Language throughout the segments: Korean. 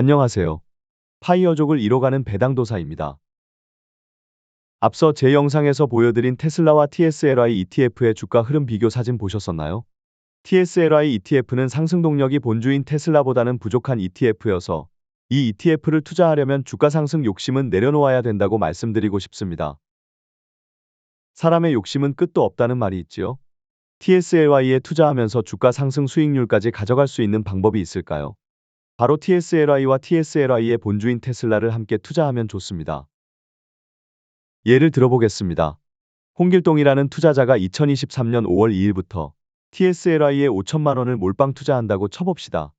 안녕하세요. 파이어족을 이뤄가는 배당도사입니다. 앞서 제 영상에서 보여드린 테슬라와 TSLI ETF의 주가 흐름 비교 사진 보셨었나요? TSLI ETF는 상승 동력이 본주인 테슬라보다는 부족한 ETF여서 이 ETF를 투자하려면 주가 상승 욕심은 내려놓아야 된다고 말씀드리고 싶습니다. 사람의 욕심은 끝도 없다는 말이 있지요. TSLI에 투자하면서 주가 상승 수익률까지 가져갈 수 있는 방법이 있을까요? 바로 TSLI와 TSLI의 본주인 테슬라를 함께 투자하면 좋습니다. 예를 들어보겠습니다. 홍길동이라는 투자자가 2023년 5월 2일부터 TSLI에 5천만 원을 몰빵 투자한다고 쳐봅시다.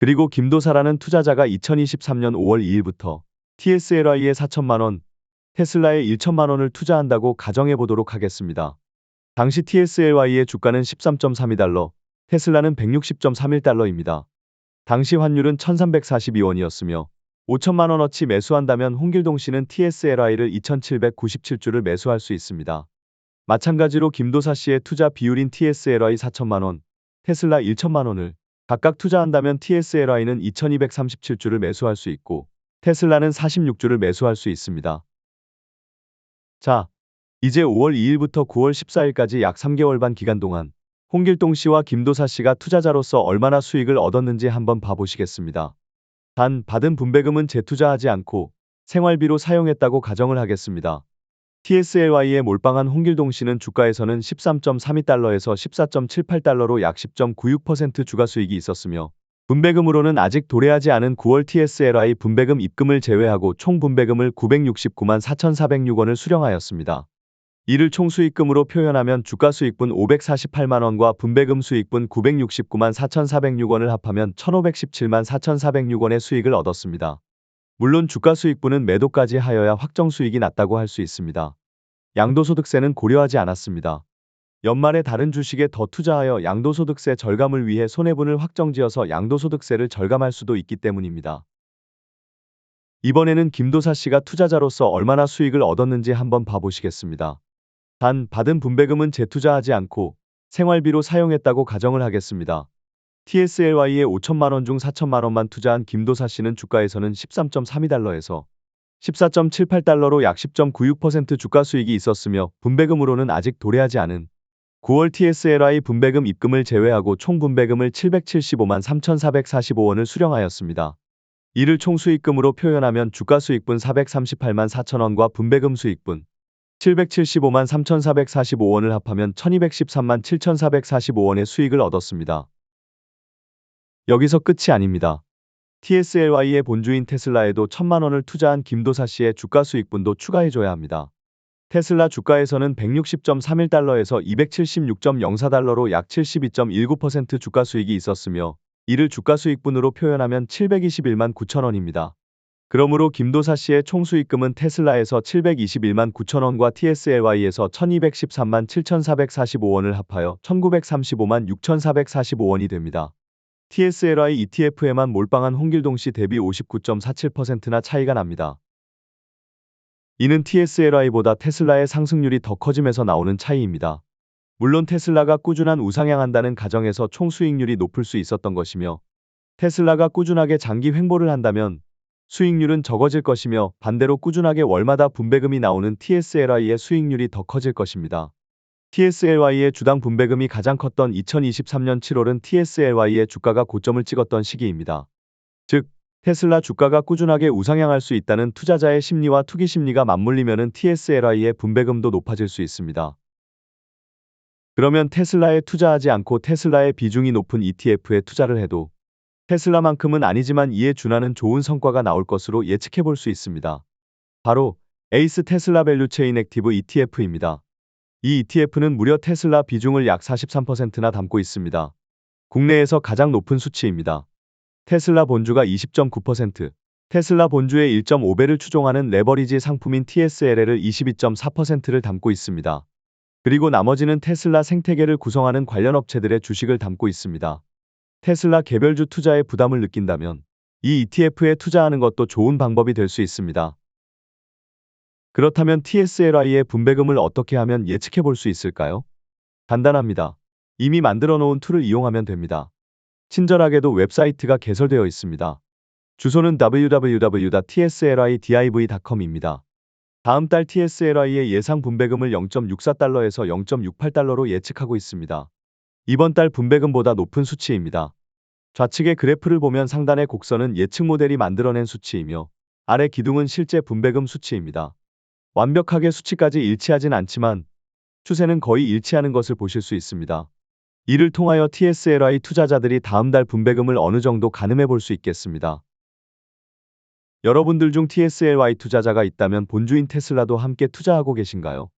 그리고 김도사라는 투자자가 2023년 5월 2일부터 TSLI에 4천만 원, 테슬라에 1천만 원을 투자한다고 가정해 보도록 하겠습니다. 당시 TSLY의 주가는 13.32달러, 테슬라는 160.31달러입니다. 당시 환율은 1342원이었으며 5천만 원어치 매수한다면 홍길동 씨는 TSLI를 2797주를 매수할 수 있습니다. 마찬가지로 김도사 씨의 투자 비율인 TSLI 4천만 원, 테슬라 1천만 원을 각각 투자한다면 TSLI는 2237주를 매수할 수 있고 테슬라는 46주를 매수할 수 있습니다. 자, 이제 5월 2일부터 9월 14일까지 약 3개월 반 기간 동안 홍길동 씨와 김도사 씨가 투자자로서 얼마나 수익을 얻었는지 한번 봐보시겠습니다. 단, 받은 분배금은 재투자하지 않고 생활비로 사용했다고 가정을 하겠습니다. TSLY에 몰빵한 홍길동 씨는 주가에서는 13.32달러에서 14.78달러로 약 10.96% 주가 수익이 있었으며 분배금으로는 아직 도래하지 않은 9월 TSLI 분배금 입금을 제외하고 총 분배금을 969만 4,406원을 수령하였습니다. 이를 총 수익금으로 표현하면 주가 수익분 548만원과 분배금 수익분 969만 4,406원을 합하면 1,517만 4,406원의 수익을 얻었습니다. 물론 주가 수익분은 매도까지 하여야 확정 수익이 났다고 할 수 있습니다. 양도소득세는 고려하지 않았습니다. 연말에 다른 주식에 더 투자하여 양도소득세 절감을 위해 손해분을 확정지어서 양도소득세를 절감할 수도 있기 때문입니다. 이번에는 김도사 씨가 투자자로서 얼마나 수익을 얻었는지 한번 봐보시겠습니다. 단, 받은 분배금은 재투자하지 않고 생활비로 사용했다고 가정을 하겠습니다. TSLY에 5천만원 중 4천만원만 투자한 김도사 씨는 주가에서는 13.32달러에서 14.78달러로 약 10.96% 주가 수익이 있었으며 분배금으로는 아직 도래하지 않은 9월 TSLI 분배금 입금을 제외하고 총 분배금을 775만 3,445원을 수령하였습니다. 이를 총 수익금으로 표현하면 주가 수익분 438만 4천원과 분배금 수익분 775만 3,445원을 합하면 1213만 7,445원의 수익을 얻었습니다. 여기서 끝이 아닙니다. TSLY의 본주인 테슬라에도 천만 원을 투자한 김도사 씨의 주가 수익분도 추가해줘야 합니다. 테슬라 주가에서는 160.31달러에서 276.04달러로 약 72.19% 주가 수익이 있었으며 이를 주가 수익분으로 표현하면 721만 9천원입니다. 그러므로 김도사 씨의 총 수익금은 테슬라에서 721만 9천원과 TSLY에서 1213만 7,445원을 합하여 1935만 6,445원이 됩니다. TSLI ETF에만 몰빵한 홍길동 씨 대비 59.47%나 차이가 납니다. 이는 TSLI보다 테슬라의 상승률이 더 커짐에서 나오는 차이입니다. 물론 테슬라가 꾸준한 우상향한다는 가정에서 총 수익률이 높을 수 있었던 것이며 테슬라가 꾸준하게 장기 횡보를 한다면 수익률은 적어질 것이며 반대로 꾸준하게 월마다 분배금이 나오는 TSLI의 수익률이 더 커질 것입니다. TSLY의 주당 분배금이 가장 컸던 2023년 7월은 TSLY의 주가가 고점을 찍었던 시기입니다. 즉, 테슬라 주가가 꾸준하게 우상향할 수 있다는 투자자의 심리와 투기 심리가 맞물리면 TSLY의 분배금도 높아질 수 있습니다. 그러면 테슬라에 투자하지 않고 테슬라의 비중이 높은 ETF에 투자를 해도 테슬라만큼은 아니지만 이에 준하는 좋은 성과가 나올 것으로 예측해 볼 수 있습니다. 바로 에이스 테슬라 밸류 체인 액티브 ETF입니다. 이 ETF는 무려 테슬라 비중을 약 43%나 담고 있습니다. 국내에서 가장 높은 수치입니다. 테슬라 본주가 20.9%, 테슬라 본주의 1.5배를 추종하는 레버리지 상품인 TSLL을 22.4%를 담고 있습니다. 그리고 나머지는 테슬라 생태계를 구성하는 관련 업체들의 주식을 담고 있습니다. 테슬라 개별주 투자에 부담을 느낀다면 이 ETF에 투자하는 것도 좋은 방법이 될 수 있습니다. 그렇다면 TSLI의 분배금을 어떻게 하면 예측해 볼 수 있을까요? 간단합니다. 이미 만들어 놓은 툴을 이용하면 됩니다. 친절하게도 웹사이트가 개설되어 있습니다. 주소는 www.tslridiv.com입니다. 다음 달 TSLI의 예상 분배금을 0.64달러에서 0.68달러로 예측하고 있습니다. 이번 달 분배금보다 높은 수치입니다. 좌측의 그래프를 보면 상단의 곡선은 예측 모델이 만들어낸 수치이며 아래 기둥은 실제 분배금 수치입니다. 완벽하게 수치까지 일치하진 않지만 추세는 거의 일치하는 것을 보실 수 있습니다. 이를 통하여 TSLI 투자자들이 다음 달 분배금을 어느 정도 가늠해 볼 수 있겠습니다. 여러분들 중 TSLY 투자자가 있다면 본주인 테슬라도 함께 투자하고 계신가요?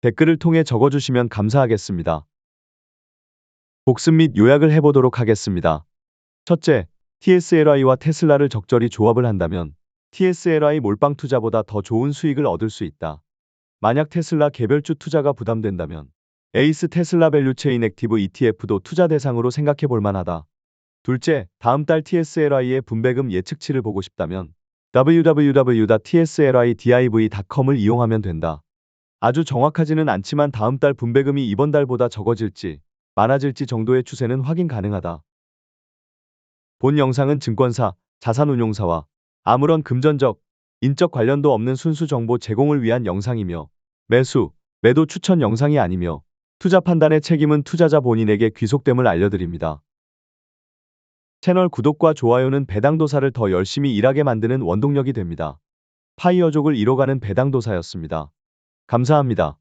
댓글을 통해 적어주시면 감사하겠습니다. 복습 및 요약을 해보도록 하겠습니다. 첫째, TSLI와 테슬라를 적절히 조합을 한다면 TSLI 몰빵 투자보다 더 좋은 수익을 얻을 수 있다. 만약 테슬라 개별주 투자가 부담된다면 에이스 테슬라 밸류체인 액티브 ETF도 투자 대상으로 생각해 볼 만하다. 둘째, 다음 달 TSLI의 분배금 예측치를 보고 싶다면 www.tslridiv.com을 이용하면 된다. 아주 정확하지는 않지만 다음 달 분배금이 이번 달보다 적어질지 많아질지 정도의 추세는 확인 가능하다. 본 영상은 증권사, 자산운용사와 아무런 금전적, 인적 관련도 없는 순수 정보 제공을 위한 영상이며 매수, 매도 추천 영상이 아니며 투자 판단의 책임은 투자자 본인에게 귀속됨을 알려드립니다. 채널 구독과 좋아요는 배당도사를 더 열심히 일하게 만드는 원동력이 됩니다. 파이어족을 이뤄가는 배당도사였습니다. 감사합니다.